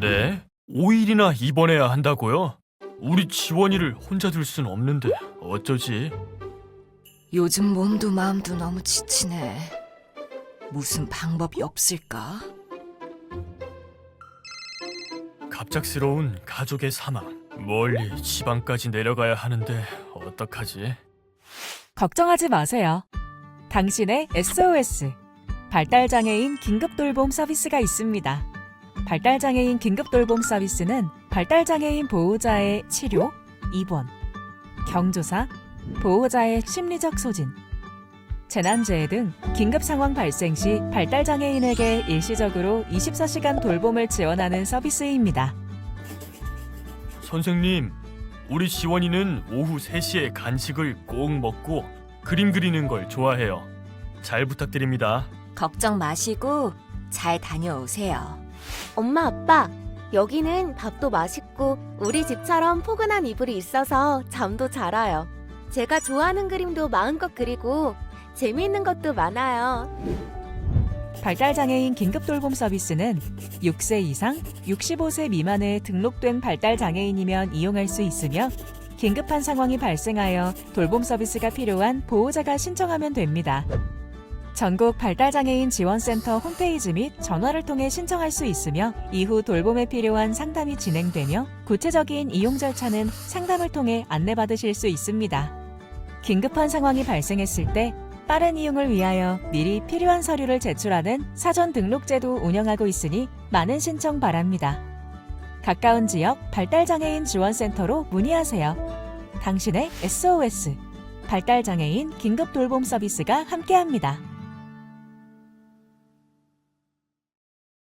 네? 5일이나 입원해야 한다고요? 우리 지원이를 혼자 둘 순 없는데 어쩌지? 요즘 몸도 마음도 너무 지치네. 무슨 방법이 없을까? 갑작스러운 가족의 사망. 멀리 지방까지 내려가야 하는데 어떡하지? 걱정하지 마세요. 당신의 SOS 발달 장애인 긴급 돌봄 서비스가 있습니다. 발달장애인 긴급돌봄 서비스는 발달장애인 보호자의 치료, 입원, 경조사, 보호자의 심리적 소진, 재난재해 등 긴급 상황 발생 시 발달장애인에게 일시적으로 24시간 돌봄을 지원하는 서비스입니다. 선생님, 우리 지원이는 오후 3시에 간식을 꼭 먹고 그림 그리는 걸 좋아해요. 잘 부탁드립니다. 걱정 마시고 잘 다녀오세요. 엄마, 아빠, 여기는 밥도 맛있고 우리 집처럼 포근한 이불이 있어서 잠도 잘 와요. 제가 좋아하는 그림도 마음껏 그리고 재미있는 것도 많아요. 발달장애인 긴급돌봄 서비스는 6세 이상 65세 미만의 등록된 발달장애인이면 이용할 수 있으며 긴급한 상황이 발생하여 돌봄 서비스가 필요한 보호자가 신청하면 됩니다. 전국 발달장애인 지원센터 홈페이지 및 전화를 통해 신청할 수 있으며 이후 돌봄에 필요한 상담이 진행되며 구체적인 이용 절차는 상담을 통해 안내받으실 수 있습니다. 긴급한 상황이 발생했을 때 빠른 이용을 위하여 미리 필요한 서류를 제출하는 사전 등록제도 운영하고 있으니 많은 신청 바랍니다. 가까운 지역 발달장애인 지원센터로 문의하세요. 당신의 SOS 발달장애인 긴급 돌봄 서비스가 함께합니다.